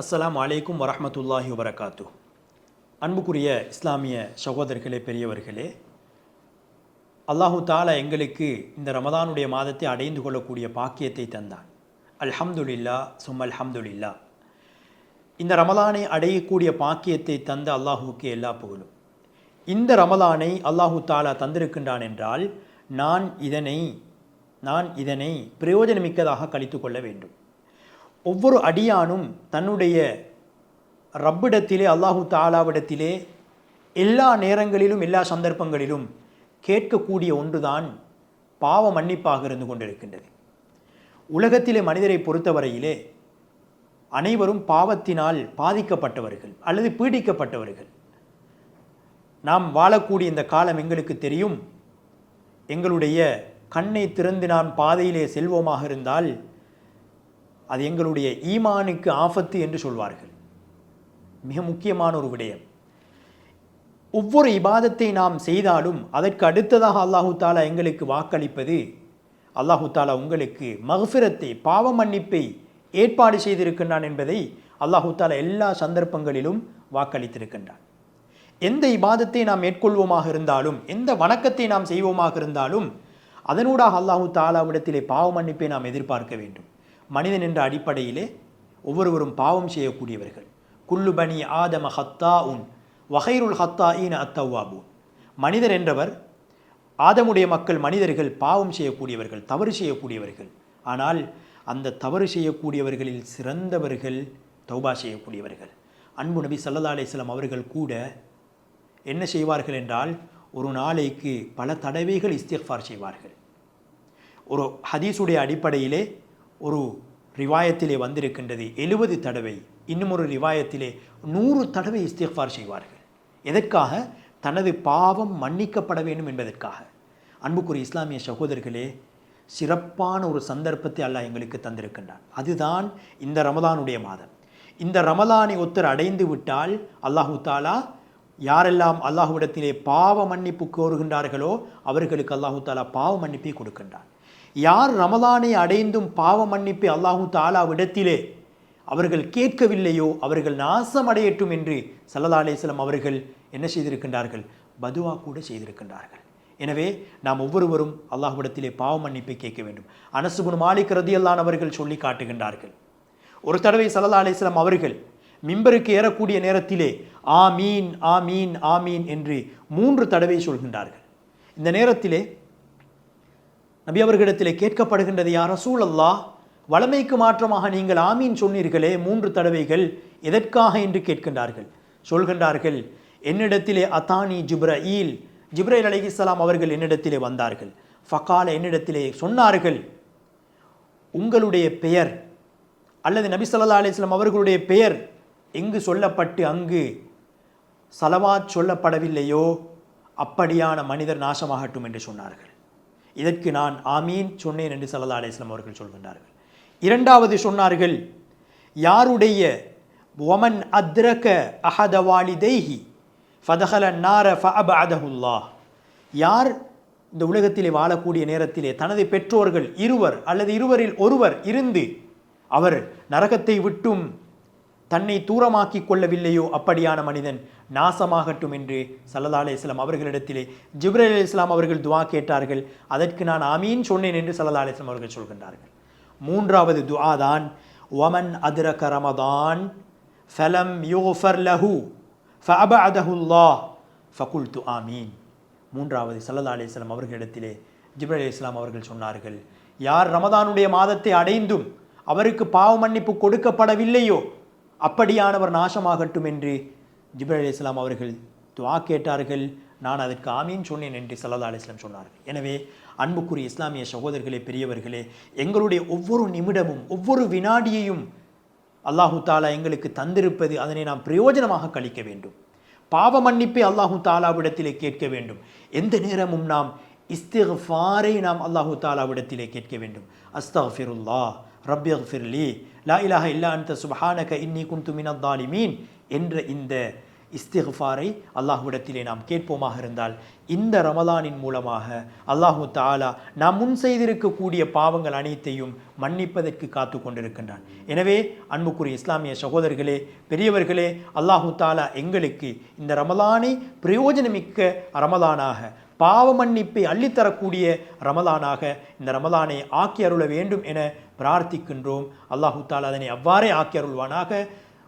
அஸ்லாம் அலைக்கும் வரமத்துல்லாஹி வரகாத்து அன்புக்குரிய இஸ்லாமிய சகோதரர்களே பெரியவர்களே அல்லாஹு தாலா எங்களுக்கு இந்த ரமதானுடைய மாதத்தை அடைந்து கொள்ளக்கூடிய பாக்கியத்தை தந்தான். அல்ஹம்துலில்லா சும் அல்ஹம்துலில்லா. இந்த ரமலானை அடையக்கூடிய பாக்கியத்தை தந்த அல்லாஹுவுக்கு எல்லா புகழும். இந்த ரமலானை அல்லாஹு தாலா தந்திருக்கின்றான் என்றால் நான் இதனை நான் இதனை பிரயோஜனமிக்கதாக கழித்து கொள்ள வேண்டும். ஒவ்வொரு அடியானும் தன்னுடைய ரப்பிடத்திலே அல்லாஹு தாலாவிடத்திலே எல்லா நேரங்களிலும் எல்லா சந்தர்ப்பங்களிலும் கேட்கக்கூடிய ஒன்றுதான் பாவ மன்னிப்பாக இருந்து கொண்டிருக்கின்றது. உலகத்திலே மனிதரை பொறுத்தவரையிலே அனைவரும் பாவத்தினால் பாதிக்கப்பட்டவர்கள் அல்லது பீடிக்கப்பட்டவர்கள். நாம் வாழக்கூடிய இந்த காலம் எங்களுக்கு தெரியும். எங்களுடைய கண்ணை திறந்து நான் பாதையிலே செல்வோமாக இருந்தால் அது எங்களுடைய ஈமானுக்கு ஆபத்து என்று சொல்வார்கள். மிக முக்கியமான ஒரு விடயம். ஒவ்வொரு இபாதத்தை நாம் செய்தாலும் அதற்கு அடுத்ததாக அல்லாஹு தாலா எங்களுக்கு வாக்களிப்பது அல்லாஹு தாலா உங்களுக்கு மகஃபிரத்தை பாவ மன்னிப்பை ஏற்பாடு செய்திருக்கின்றான் என்பதை அல்லாஹு தாலா எல்லா சந்தர்ப்பங்களிலும் வாக்களித்திருக்கின்றான். எந்த இபாதத்தை நாம் மேற்கொள்வோமாக இருந்தாலும் எந்த வணக்கத்தை நாம் செய்வோமாக இருந்தாலும் அதனூடாக அல்லாஹு தாலாவிடத்திலே பாவ மன்னிப்பை நாம் எதிர்பார்க்க வேண்டும். மனிதன் என்ற அடிப்படையிலே ஒவ்வொருவரும் பாவம் செய்யக்கூடியவர்கள். குல்லு பனி ஆதம ஹத்தா உன் வகைருல் ஹத்தா ஈன அத்தவாபூன். மனிதர் என்றவர் ஆதமுடைய மக்கள் மனிதர்கள் பாவம் செய்யக்கூடியவர்கள் தவறு செய்யக்கூடியவர்கள். ஆனால் அந்த தவறு செய்யக்கூடியவர்களில் சிறந்தவர்கள் தௌபா செய்யக்கூடியவர்கள். அன்பு நபி சல்லா அலிஸ்லாம் அவர்கள் கூட என்ன செய்வார்கள் என்றால் ஒரு நாளைக்கு பல தடவைகள் இஸ்திஃபார் செய்வார்கள். ஒரு ஹதீஸுடைய அடிப்படையிலே ஒரு ரிவாயத்திலே வந்திருக்கின்றது எழுபது தடவை. இன்னும் ஒரு ரிவாயத்திலே நூறு தடவை இஸ்திஃபார் செய்வார்கள். எதற்காக? தனது பாவம் மன்னிக்கப்பட வேண்டும் என்பதற்காக. அன்புக்குரிய இஸ்லாமிய சகோதரர்களே சிறப்பான ஒரு சந்தர்ப்பத்தை அல்லாஹ் எங்களுக்கு தந்திருக்கின்றான். அதுதான் இந்த ரமதானுடைய மாதம். இந்த ரமலானை ஒருத்தர் அடைந்து விட்டால் அல்லாஹு தாலா யாரெல்லாம் அல்லாஹுவிடத்திலே பாவ மன்னிப்பு கோருகின்றார்களோ அவர்களுக்கு அல்லாஹு தாலா பாவ மன்னிப்பை கொடுக்கின்றான். யார் ரமலானை அடைந்தும் பாவ மன்னிப்பை அல்லாஹு தாலாவிடத்திலே அவர்கள் கேட்கவில்லையோ அவர்கள் நாசம் அடையட்டும் என்று சல்லா அலிஸ்லாம் அவர்கள் என்ன செய்திருக்கின்றார்கள்? பதுவா கூட செய்திருக்கின்றார்கள். எனவே நாம் ஒவ்வொருவரும் அல்லாஹ்விடத்திலே பாவ மன்னிப்பை கேட்க வேண்டும். அனசுகுன் மாலிக் ரதியல்லான் அவர்கள் சொல்லி காட்டுகின்றார்கள். ஒரு தடவை சல்லா அலிஸ்லாம் அவர்கள் மிம்பருக்கு ஏறக்கூடிய நேரத்திலே ஆமீன் ஆமீன் ஆமீன் என்று மூன்று தடவை சொல்கின்றார்கள். இந்த நேரத்திலே நபி அவர்களிடத்திலே கேட்கப்படுகின்றது யார் சூழல்லா வளமைக்கு மாற்றமாக நீங்கள் ஆமீன் சொன்னீர்களே மூன்று தடவைகள் எதற்காக என்று கேட்கின்றார்கள்? சொல்கின்றார்கள் என்னிடத்திலே அத்தானி ஜிப்ரஈல் ஜிப்ரைல் அலிஹிஸ்லாம் அவர்கள் என்னிடத்திலே வந்தார்கள். ஃபகால என்னிடத்திலே சொன்னார்கள் உங்களுடைய பெயர் அல்லது நபி சொல்லா அலிஸ்லாம் அவர்களுடைய பெயர் எங்கு சொல்லப்பட்டு அங்கு சலவாத் சொல்லப்படவில்லையோ அப்படியான மனிதர் நாசமாகட்டும் என்று சொன்னார்கள். இதற்கு நான் ஆமீன் சொன்னேன் என்று சல்லா அலிஸ்லாம் அவர்கள் சொல்கின்றார்கள். இரண்டாவது சொன்னார்கள் யாருடைய ஒமன் அத்ரக அஹதவாலி தெய்ஹி ஃபதஹல நார ஃபஅபஅதஹுல்லா யார் இந்த உலகத்திலே வாழக்கூடிய நேரத்திலே தனது பெற்றோர்கள் இருவர் அல்லது இருவரில் ஒருவர் இருந்து அவர் நரகத்தை விட்டும் தன்னை தூரமாக்கி கொள்ளவில்லையோ அப்படியான மனிதன் நாசமாகட்டும் என்று சல்லா அலி இஸ்லாம் அவர்களிடத்திலே ஜிப்ரல் அலி இஸ்லாம் அவர்கள் துவா கேட்டார்கள். அதற்கு நான் அமீன் சொன்னேன் என்று சல்லா அலி இஸ்லாம் அவர்கள் சொல்கின்றார்கள். மூன்றாவது துவா தான் ஒமன் அதிரக ரமதான் ஃபலம் யோஃபர் லஹு ஃபஅபஅதஹுல்லா ஃபகுல்து ஆமீன். மூன்றாவது சல்லா அலி இஸ்லாம் அவர்களிடத்திலே ஜிப்ரல் அலி இஸ்லாம் அவர்கள் சொன்னார்கள் யார் ரமதானுடைய மாதத்தை அடைந்தும் அவருக்கு பாவ மன்னிப்பு கொடுக்கப்படவில்லையோ அப்படியானவர் நாசமாகட்டும் என்று ஜிப்ரல் அலி இஸ்லாம் அவர்கள் துவா கேட்டார்கள். நான் அதற்கு ஆமீன் சொன்னேன் என்று சல்லா அலிஸ்லாம் சொன்னார்கள். எனவே அன்புக்குரிய இஸ்லாமிய சகோதரர்களே பெரியவர்களே எங்களுடைய ஒவ்வொரு நிமிடமும் ஒவ்வொரு வினாடியையும் அல்லாஹு தாலா எங்களுக்கு தந்திருப்பது அதனை நாம் பிரயோஜனமாக கழிக்க வேண்டும். பாவ மன்னிப்பை அல்லாஹு தாலாவிடத்திலே கேட்க வேண்டும். எந்த நேரமும் நாம் இஸ்திஃபாரை நாம் அல்லாஹு தாலாவிடத்திலே கேட்க வேண்டும். அஸ்தஃபிருல்லா ரப்பியஃபிர்லி லா இலாஹ இல்லா அந்த சுபஹானக இன்னி குந்து மினத் தாலிமீன் என்ற இந்த இஸ்திஃபாரை அல்லாஹ்விடத்திலே நாம் கேட்போமாக இருந்தால் இந்த ரமலானின் மூலமாக அல்லாஹு தாலா நாம் முன் செய்திருக்கக்கூடிய பாவங்கள் அனைத்தையும் மன்னிப்பதற்கு காத்து கொண்டிருக்கின்றான். எனவே அன்புக்குரிய இஸ்லாமிய சகோதரர்களே பெரியவர்களே அல்லாஹு தாலா எங்களுக்கு இந்த ரமலானை பிரயோஜனமிக்க ரமலானாக பாவ மன்னிப்பை அள்ளித்தரக்கூடிய ரமலானாக இந்த ரமலானை ஆக்கி அருள வேண்டும் என பிரார்த்திக்கின்றோம். அல்லாஹு தாலா அதனை அவ்வாறே ஆக்கி அருள்வானாக.